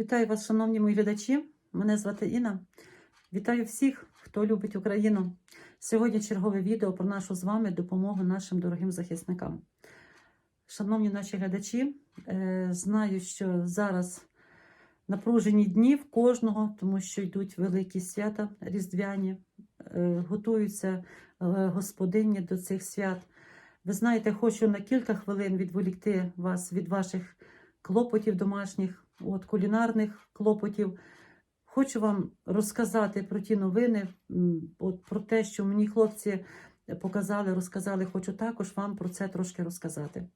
Вітаю вас, шановні мої глядачі. Мене звати Інна. Вітаю всіх, хто любить Україну. Сьогодні чергове відео про нашу з вами допомогу нашим дорогим захисникам. Шановні наші глядачі, е, знаю, що зараз напружені дні в кожного, тому що йдуть великі свята різдвяні, е, готуються е, господині до цих свят. Ви знаєте, хочу на кілька хвилин відволікти вас від ваших клопотів домашніх, от кулінарних клопотів. Хочу вам розказати про ті новини, от про те, що мені хлопці показали, розказали. Хочу також вам про це трошки розказати. Е,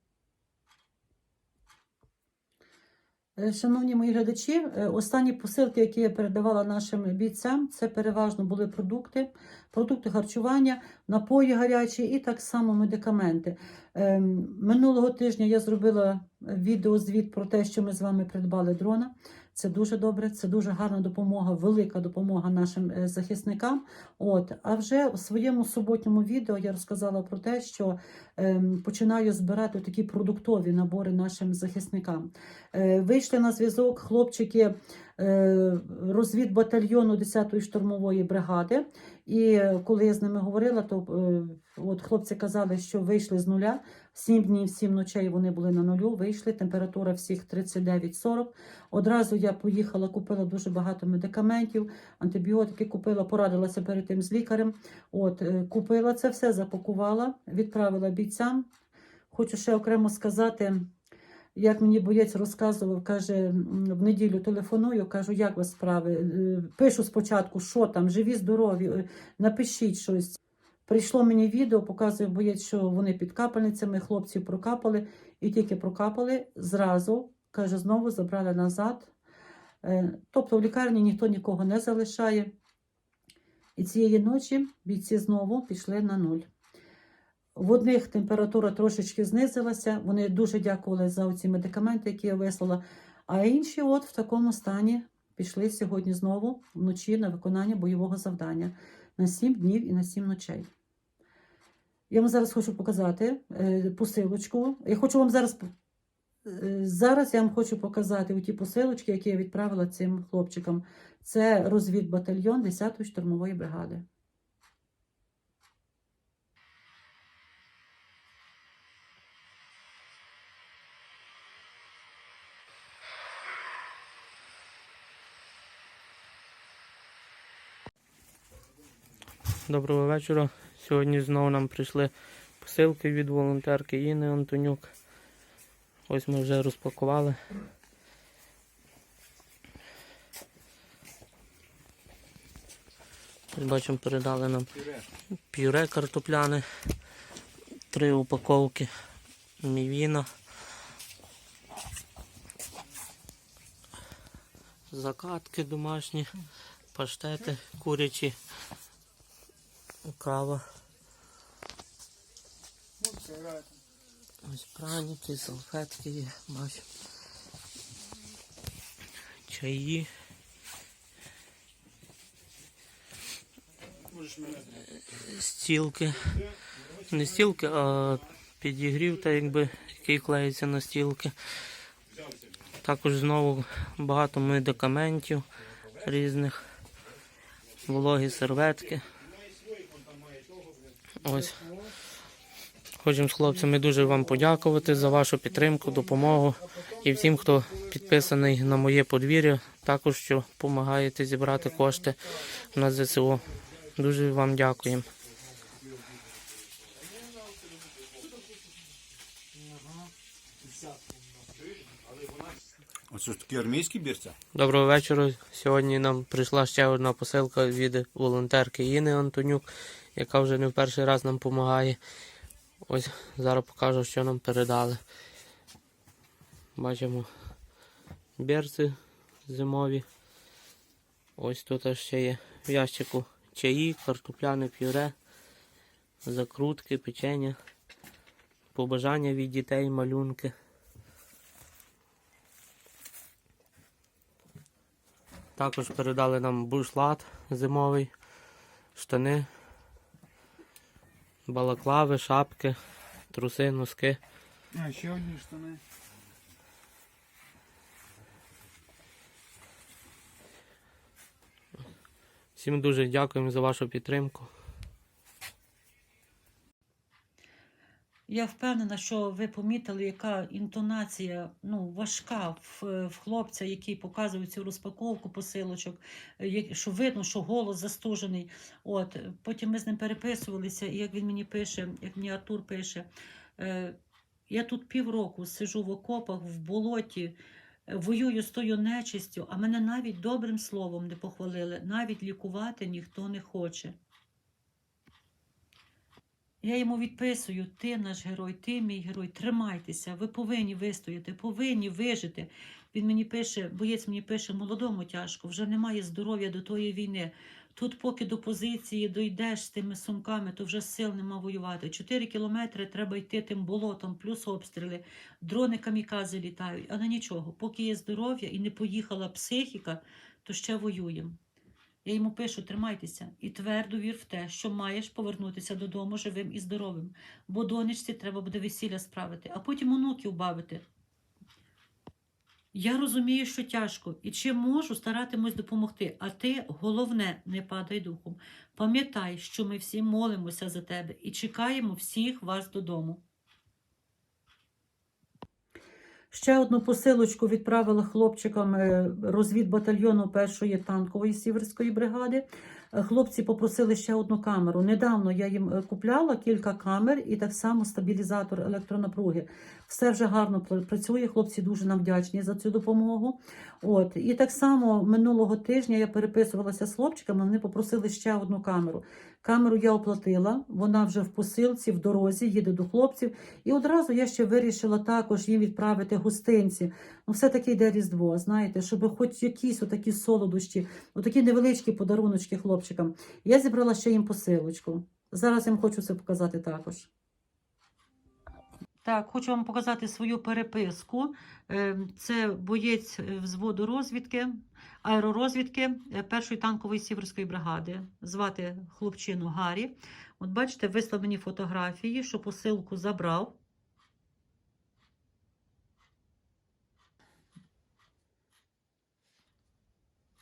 Шановні мої глядачі, е, останні посилки, які я передавала нашим бійцям, це переважно були продукти, продукти харчування, напої гарячі і так само медикаменти. Ем, Минулого тижня я зробила відеозвіт про те, що ми з вами придбали дрона. Це дуже добре, це дуже гарна допомога, велика допомога нашим е, захисникам. От, а вже у своєму суботньому відео я розказала про те, що ем, починаю збирати такі продуктові набори нашим захисникам. Е, вийшли на зв'язок хлопчики е, розвідбатальйону 10-ї штурмової бригади. І коли я з ними говорила, то е, от хлопці казали, що вийшли з нуля. Сім днів, сім ночей вони були на нулю. Вийшли. Температура всіх 39-40. Одразу я поїхала, купила дуже багато медикаментів, антибіотики купила, порадилася перед тим з лікарем. От е, купила це все, запакувала, відправила бійцям. Хочу ще окремо сказати. Як мені боєць розказував, каже, в неділю телефоную, кажу, як вас справи? Е, Пишу спочатку, що там, живі, здорові, е, напишіть щось. Прийшло мені відео, показує боєць, що вони під капельницями, хлопців прокапали, і тільки прокапали, зразу, каже, знову забрали назад. Е, Тобто в лікарні ніхто нікого не залишає. І цієї ночі бійці знову пішли на нуль. В одних температура трошечки знизилася, вони дуже дякували за ці медикаменти, які я вислала. А інші, от в такому стані, пішли сьогодні знову вночі на виконання бойового завдання на 7 днів і на 7 ночей. Я вам зараз хочу показати е, посилочку. Я хочу вам зараз. е, Зараз я вам хочу показати ті посилочки, які я відправила цим хлопчикам. Це розвідбатальйон 10-ї штурмової бригади. Доброго вечора. Сьогодні знову нам прийшли посилки від волонтерки Інни Антонюк. Ось ми вже розпакували. Ось бачимо, передали нам пюре картопляне, три упаковки мівіна. Закатки домашні, паштети курячі, кава. Ось праніки, салфетки є, бачу. Чаї. Стілки. Не стілки, а підігрів, та якби, який клеїться на стілки. Також знову багато медикаментів різних, вологі серветки. Ось. Хочемо з хлопцями дуже вам подякувати за вашу підтримку, допомогу і всім, хто підписаний на моє подвір'я, також що допомагаєте зібрати кошти на ЗСУ. Дуже вам дякуємо. Оце ж такі армійські бірця? Доброго вечора. Сьогодні нам прийшла ще одна посилка від волонтерки Інни Антонюк, яка вже не в перший раз нам допомагає. Ось зараз покажу, що нам передали. Бачимо берці зимові. Ось тут ще є в ящику чаї, картопляне пюре, закрутки, печення, побажання від дітей, малюнки. Також передали нам бушлат зимовий, штани, балаклави, шапки, труси, носки. А ще одні штани. Всім дуже дякуємо за вашу підтримку. Я впевнена, що ви помітили, яка інтонація ну, важка в, в хлопця, який показує цю розпаковку посилочок, е, що видно, що голос застужений. От. Потім ми з ним переписувалися, і як він мені пише, як мені Артур пише, е, я тут півроку сижу в окопах, в болоті, е, воюю з тою нечистю, а мене навіть добрим словом не похвалили, навіть лікувати ніхто не хоче. Я йому відписую: ти наш герой, ти мій герой, тримайтеся, ви повинні вистояти, повинні вижити. Він мені пише, боєць мені пише, молодому тяжко, вже немає здоров'я до тої війни. Тут, поки до позиції дойдеш з тими сумками, то вже сил нема воювати. Чотири кілометри треба йти тим болотом, плюс обстріли, дрони камікази літають. Але нічого, поки є здоров'я і не поїхала психіка, то ще воюємо. Я йому пишу, тримайтеся і твердо вір в те, що маєш повернутися додому живим і здоровим, бо донечці треба буде весілля справити, а потім онуків бавити. Я розумію, що тяжко, і чим можу, старатимусь допомогти. А ти, головне, не падай духом. Пам'ятай, що ми всі молимося за тебе і чекаємо всіх вас додому. Ще одну посилочку відправила хлопчикам розвід батальйону першої танкової сіверської бригади. Хлопці попросили ще одну камеру. Недавно я їм е, купляла кілька камер і так само стабілізатор електронапруги. Все вже гарно пр- працює. Хлопці дуже нам вдячні за цю допомогу. От і так само минулого тижня я переписувалася з хлопчиками. Вони попросили ще одну камеру. Камеру я оплатила. Вона вже в посилці, в дорозі, їде до хлопців. І одразу я ще вирішила також їм відправити гостинці. Ну, все-таки йде Різдво, знаєте, щоб хоч якісь отакі солодощі, отакі невеличкі подаруночки хлопчикам. Я зібрала ще їм посилочку. Зараз я вам хочу це показати також. Так, хочу вам показати свою переписку. Е, Це боєць взводу розвідки, аеророзвідки е, першої танкової сіверської бригади. Звати хлопчину Гаррі. От бачите, вислав мені фотографії, що посилку забрав.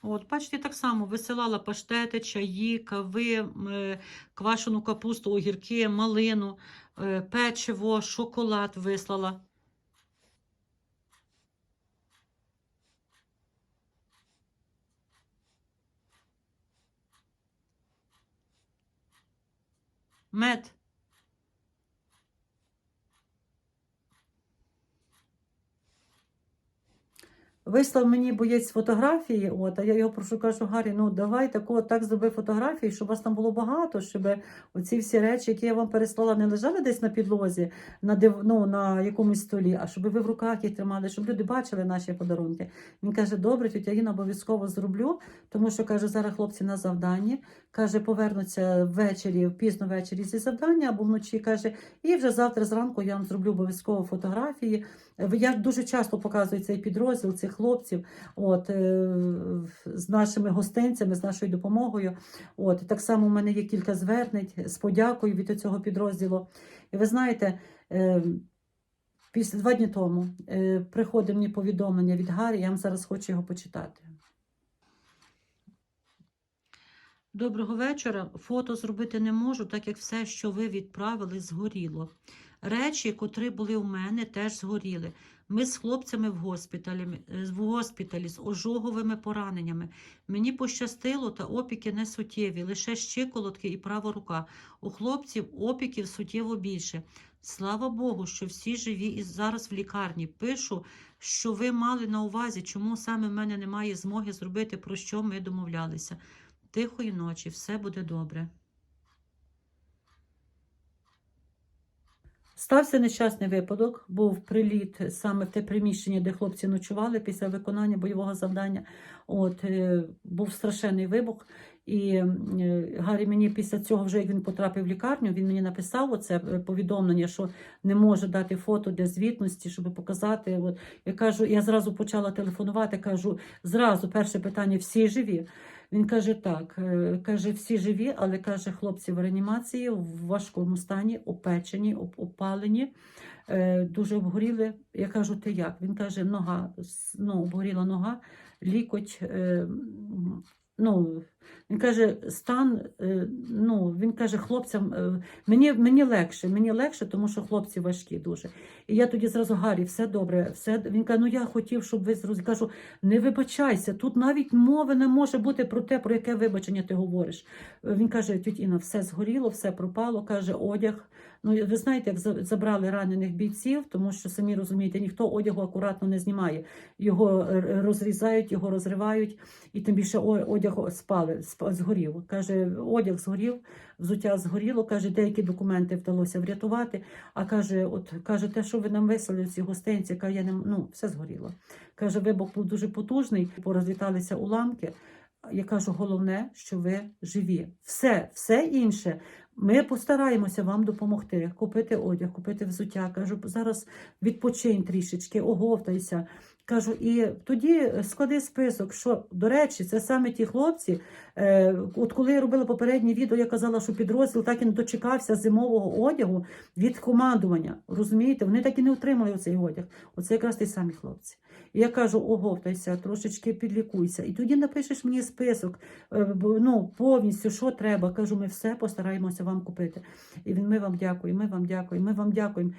От, бачите, так само висилала паштети, чаї, кави, е, квашену капусту, огірки, малину, е, печиво, шоколад вислала. Мед. Вислав мені боєць фотографії, от, а я його прошу, кажу, Гаррі, ну давай такого так зроби фотографії, щоб вас там було багато, щоб оці всі речі, які я вам переслала, не лежали десь на підлозі, на, див, ну, на якомусь столі, а щоб ви в руках їх тримали, щоб люди бачили наші подарунки. Він каже, добре, тетя Інна, обов'язково зроблю, тому що каже, зараз хлопці на завданні. Каже, повернуться ввечері, пізно ввечері зі завдання або вночі. каже, і вже завтра зранку я вам зроблю обов'язково фотографії. Е, Я дуже часто показую цей підрозділ цих хлопців, от е, з нашими гостинцями, з нашою допомогою. От так само у мене є кілька звернень з подякою від цього підрозділу. І ви знаєте. е, Після два дні тому приходить мені повідомлення від Гаррі, я вам зараз хочу його почитати. Доброго вечора. Фото зробити не можу, так як все, що ви відправили, згоріло. Речі, котрі були у мене, теж згоріли. Ми з хлопцями в госпіталі, е, в госпіталі з ожоговими пораненнями. Мені пощастило, та опіки не суттєві, лише щиколотки і права рука. У хлопців опіків суттєво більше. Слава Богу, що всі живі і зараз в лікарні. Пишу, що ви мали на увазі, чому саме в мене немає змоги зробити, про що ми домовлялися. Тихої ночі, все буде добре. Стався нещасний випадок, був приліт саме в те приміщення, де хлопці ночували після виконання бойового завдання. От е, був страшенний вибух. І е, Гаррі мені після цього, вже як він потрапив в лікарню, він мені написав оце е, повідомлення, що не може дати фото для звітності, щоб показати. От я кажу, я зразу почала телефонувати. Кажу, зразу перше питання: всі живі. Він каже: так, е, каже, всі живі, але каже, хлопці в реанімації в важкому стані, опечені, опалені, дуже обгоріли. Я кажу, ти як? Він каже, нога, ну, обгоріла нога, лікоть, ну, Він каже, стан, е, ну, він каже, хлопцям, е, мені, мені легше, мені легше, тому що хлопці важкі дуже. І я тоді зразу, Гаррі, все добре, все. Він каже, ну я хотів, щоб ви зрозуміли. Кажу, не вибачайся, тут навіть мови не може бути про те, про яке вибачення ти говориш. Е, Він каже, Інна, все згоріло, все пропало, каже, одяг. Ну, ви знаєте, як забрали ранених бійців, тому що самі розумієте, ніхто одягу акуратно не знімає. Його е, розрізають, його розривають, і тим більше одяг спали, сп- згорів. Каже, одяг згорів, взуття згоріло. Каже, деякі документи вдалося врятувати. А каже, от каже, те, що ви нам вислали ці гостинці, каже, я не ну, все згоріло. Каже, вибух був дуже потужний, порозліталися уламки. Я кажу, головне, що ви живі. Все, все інше. Ми постараємося вам допомогти, купити одяг, купити взуття. Кажу, зараз відпочинь трішечки, оговтайся. Кажу, і тоді склади список, що, до речі, це саме ті хлопці. Е, от коли я робила попереднє відео, я казала, що підрозділ так і не дочекався зимового одягу від командування. Розумієте, вони так і не отримали цей одяг. Оце якраз ті самі хлопці. Я кажу, оговтайся, трошечки підлікуйся. І тоді напишеш мені список, е, ну, повністю, що треба. Кажу, ми все постараємося вам купити. І він, ми вам дякуємо, ми вам дякуємо, ми вам дякуємо.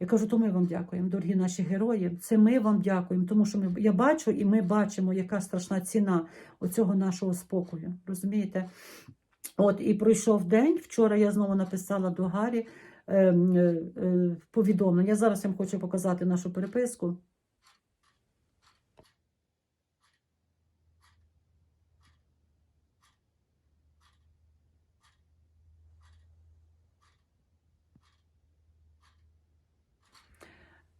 Я кажу, то ми вам дякуємо, дорогі наші герої. Це ми вам дякуємо, тому що ми, я бачу і ми бачимо, яка страшна ціна оцього нашого спокою. Розумієте? От і пройшов день. Вчора я знову написала до Гарі е, е, е, повідомлення. Зараз я вам хочу показати нашу переписку.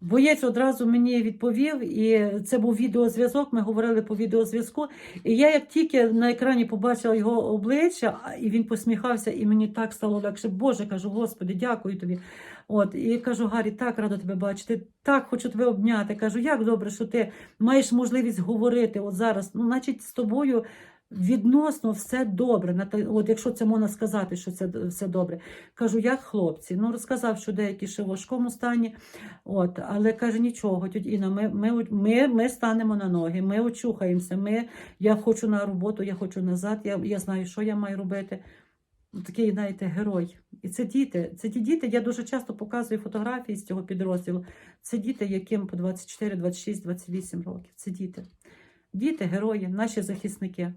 Боєць одразу мені відповів, і це був відеозв'язок. Ми говорили по відеозв'язку. І я, як тільки на екрані побачила його обличчя, і він посміхався, і мені так стало легше. Боже, кажу, Господи, дякую тобі. От і кажу, Гаррі, так рада тебе бачити, так хочу тебе обняти. Кажу, як добре, що ти маєш можливість говорити от зараз. Ну, значить, з тобою. Відносно все добре, от якщо це можна сказати, що це все добре. Кажу, як хлопці. Ну, розказав, що деякі ще в важкому стані. От, але каже, нічого, тють Інна, ми, ми, ми, ми станемо на ноги, ми очухаємося. Ми, я хочу на роботу, я хочу назад, я, я знаю, що я маю робити. Такий, знаєте, герой. І це діти. Це ті діти, я дуже часто показую фотографії з цього підрозділу. Це діти, яким по 24, 26, 28 років. Це діти. Діти, герої, наші захисники.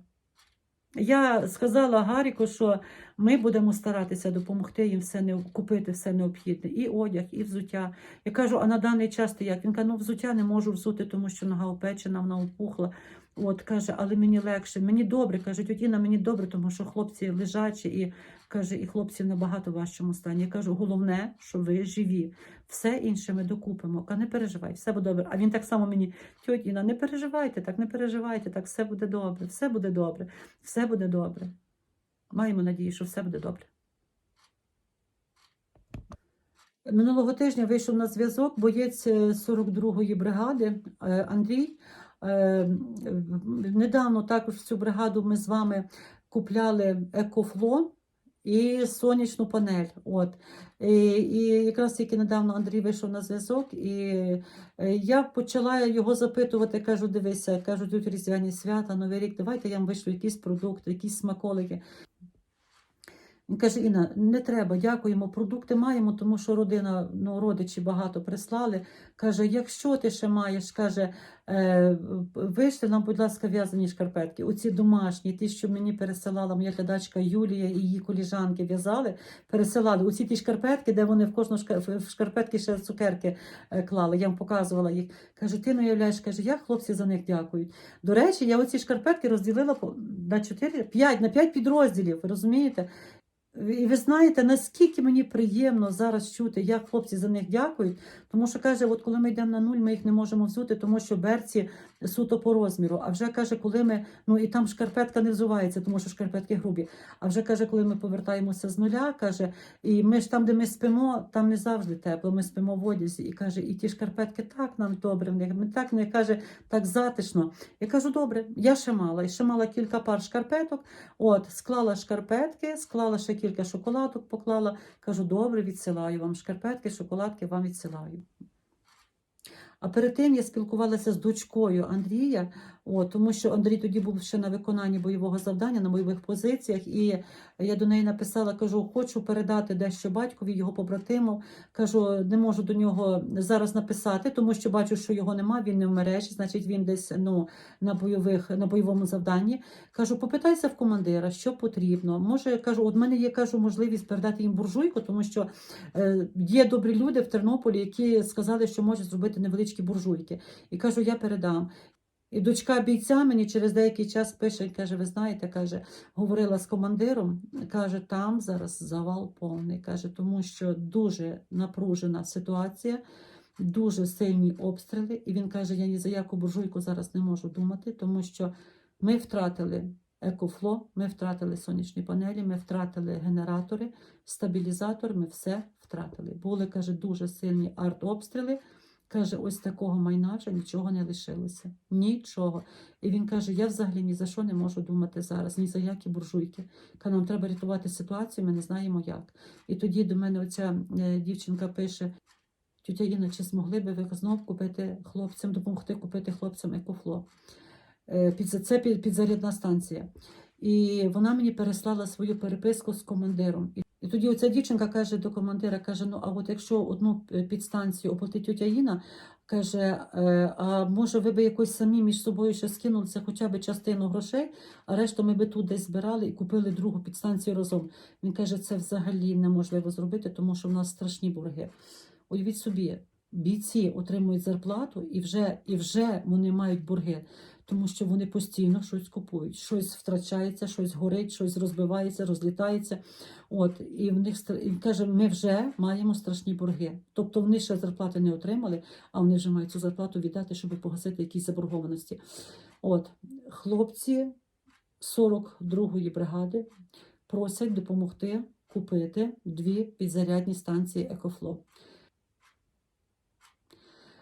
Я сказала Гаріку, що ми будемо старатися допомогти їм все купити все необхідне, і одяг, і взуття. Я кажу, а на даний час ти як? Він каже, ну взуття не можу взути, тому що нога опечена, вона опухла. От каже, але мені легше, мені добре. каже, тітіна, мені добре, тому що хлопці лежачі і каже, і хлопці в набагато важчому стані. Я кажу, головне, що ви живі. Все інше ми докупимо. Каже, не переживай, все буде добре. А він так само мені, тітіна, не переживайте, так не переживайте, так все буде добре, все буде добре, все буде добре. Маємо надію, що все буде добре. Минулого тижня вийшов на зв'язок боєць е, 42-ї бригади е, Андрій. Е, Недавно також цю бригаду ми з вами купляли екофло і сонячну панель. От. І, і якраз тільки недавно Андрій вийшов на зв'язок, і е, я почала його запитувати, кажу, дивися, кажу, тут різдвяні свята, Новий рік, давайте я вам вишлю якісь продукти, якісь смаколики. Він каже: Інна, не треба, дякуємо. Продукти маємо, тому що родина, ну, родичі багато прислали. Каже, якщо ти ще маєш, каже, е, вийшли нам, будь ласка, в'язані шкарпетки. Оці домашні, ті, що мені пересилала моя глядачка Юлія і її коліжанки в'язали, пересилали. Оці ті шкарпетки, де вони в кожну в шкарпетки ще цукерки е, клали. Я вам показувала їх. Каже, ти не уявляєш, каже, як хлопці за них дякують. До речі, я оці шкарпетки розділила на 4, 5, на 5 підрозділів, розумієте? І ви знаєте, наскільки мені приємно зараз чути, як хлопці за них дякують. Тому що каже, от коли ми йдемо на нуль, ми їх не можемо взути, тому що берці суто по розміру. А вже каже, коли ми ну і там шкарпетка не взувається, тому що шкарпетки грубі. А вже каже, коли ми повертаємося з нуля, каже, і ми ж там, де ми спимо, там не завжди тепло. Ми спимо в одязі. І каже, і ті шкарпетки так нам добре в. Ми так не каже, так затишно. Я кажу, добре, я ще мала, і ще мала кілька пар шкарпеток. От, склала шкарпетки, склала ще кілька шоколадок, поклала. Кажу, добре, відсилаю вам шкарпетки, шоколадки вам відсилаю. А перед тим я спілкувалася з дочкою Андрія. От, тому що Андрій тоді був ще на виконанні бойового завдання на бойових позиціях, і я до неї написала: кажу, хочу передати дещо батькові, його побратиму. Кажу, не можу до нього зараз написати, тому що бачу, що його нема, він не в мережі, значить він десь ну, на бойових на бойовому завданні. Кажу, попитайся в командира, що потрібно. Може, кажу, от мене є кажу, можливість передати їм буржуйку, тому що е, є добрі люди в Тернополі, які сказали, що можуть зробити невеличкі буржуйки. І кажу, я передам. І дочка бійця мені через деякий час пише каже: ви знаєте, каже, говорила з командиром, каже, там зараз завал повний. Каже, тому що дуже напружена ситуація, дуже сильні обстріли. І він каже: я ні за яку буржуйку зараз не можу думати, тому що ми втратили екофло, ми втратили сонячні панелі, ми втратили генератори, стабілізатор, ми все втратили. Були, каже, дуже сильні артобстріли. Каже, ось такого майна вже нічого не лишилося. Нічого. І він каже: я взагалі ні за що не можу думати зараз, ні за які буржуйки. Каже, нам треба рятувати ситуацію, ми не знаємо як. І тоді до мене оця е, дівчинка пише: тютя Інна, чи змогли би ви знов купити хлопцям, допомогти купити хлопцям екофло? Е, це під, підзарядна станція. І вона мені переслала свою переписку з командиром. І тоді оця дівчинка каже до командира: каже: Ну, а от якщо одну підстанцію оплатить тетя Іна, каже, е, а може ви би якось самі між собою ще скинулися хоча б частину грошей, а решту ми би тут десь збирали і купили другу підстанцію разом. Він каже, це взагалі неможливо зробити, тому що в нас страшні борги. Уявіть собі, бійці отримують зарплату і вже, і вже вони мають борги. Тому що вони постійно щось купують, щось втрачається, щось горить, щось розбивається, розлітається. От і в них і каже, ми вже маємо страшні борги. Тобто вони ще зарплати не отримали, а вони вже мають цю зарплату віддати, щоб погасити якісь заборгованості. От хлопці 42-ї бригади просять допомогти купити дві підзарядні станції Екофло.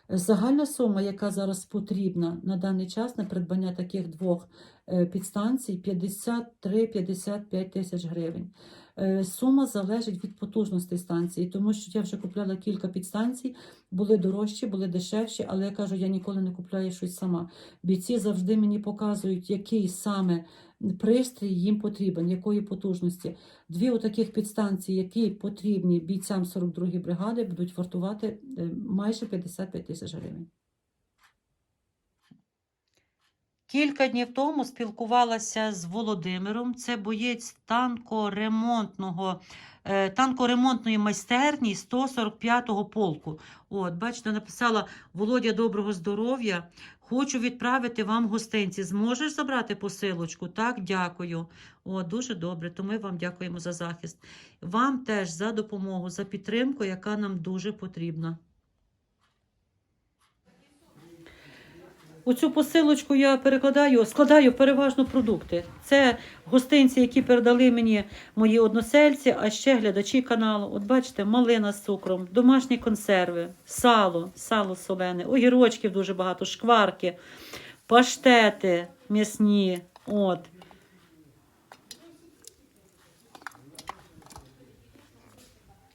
Загальна сума, яка зараз потрібна на даний час на придбання таких двох е, підстанцій, 53-55 тисяч гривень. Е, Сума залежить від потужності станції, тому що я вже купляла кілька підстанцій, були дорожчі, були дешевші, але я кажу, я ніколи не купляю щось сама. Бійці завжди мені показують, який саме пристрій їм потрібен, якої потужності. Дві отаких підстанції, які потрібні бійцям 42-ї бригади, будуть вартувати е, майже 55 тисяч гривень. Кілька днів тому спілкувалася з Володимиром. Це боєць танкоремонтного, е, танкоремонтної майстерні 145-го полку. От, бачите, написала Володя, доброго здоров'я. Хочу відправити вам гостинці. Зможеш забрати посилочку? Так, дякую. О, дуже добре. То ми вам дякуємо за захист. Вам теж за допомогу, за підтримку, яка нам дуже потрібна. Оцю посилочку я перекладаю, складаю переважно продукти. Це гостинці, які передали мені мої односельці, а ще глядачі каналу. От бачите, малина з цукром, домашні консерви, сало, сало солене, огірочків дуже багато, шкварки, паштети м'ясні. От.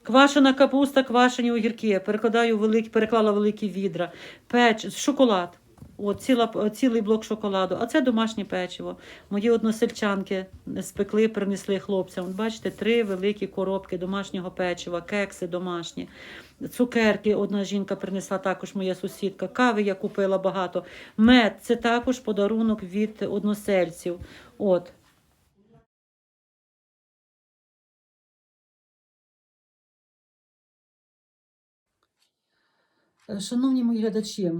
Квашена капуста, квашені огірки. Перекладаю великі, переклала великі відра, печ, шоколад. От, ціла, цілий блок шоколаду. А це домашнє печиво. Мої односельчанки спекли, принесли хлопцям. От бачите, три великі коробки домашнього печива, кекси домашні, цукерки. Одна жінка принесла також моя сусідка. Кави я купила багато. Мед це також подарунок від односельців. От. Шановні мої глядачі,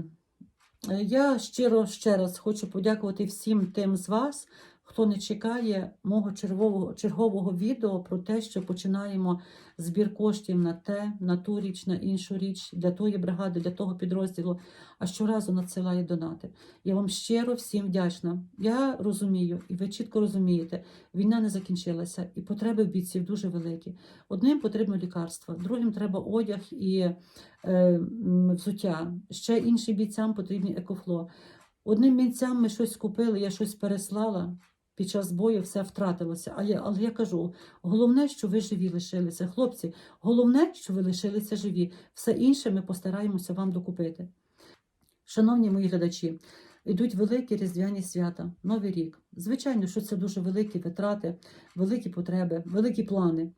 я щиро ще раз хочу подякувати всім тим з вас, хто не чекає мого чергового, чергового відео про те, що починаємо збір коштів на те, на ту річ, на іншу річ, для тої бригади, для того підрозділу, а щоразу надсилає донати. Я вам щиро всім вдячна. Я розумію, і ви чітко розумієте, війна не закінчилася, і потреби в бійців дуже великі. Одним потрібно лікарство, другим треба одяг і е, взуття. Ще іншим бійцям потрібні екофло. Одним бійцям ми щось купили, я щось переслала. Під час бою все втратилося. А я, але я кажу: головне, що ви живі лишилися. Хлопці, головне, що ви лишилися живі. Все інше ми постараємося вам докупити. Шановні мої глядачі, йдуть великі різдвяні свята, Новий рік. Звичайно, що це дуже великі витрати, великі потреби, великі плани.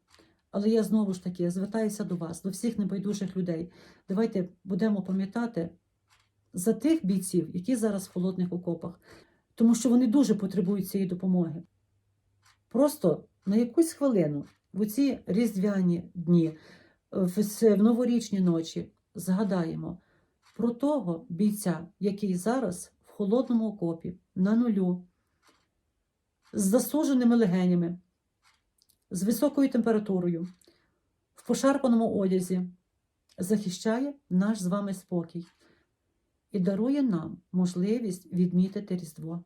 Але я знову ж таки звертаюся до вас, до всіх небайдужих людей. Давайте будемо пам'ятати за тих бійців, які зараз в холодних окопах, тому що вони дуже потребують цієї допомоги. Просто на якусь хвилину в ці різдвяні дні, в новорічні ночі згадаємо про того бійця, який зараз в холодному окопі, на нулю, з засуженими легенями, з високою температурою, в пошарпаному одязі, захищає наш з вами спокій і дарує нам можливість відмітити Різдво.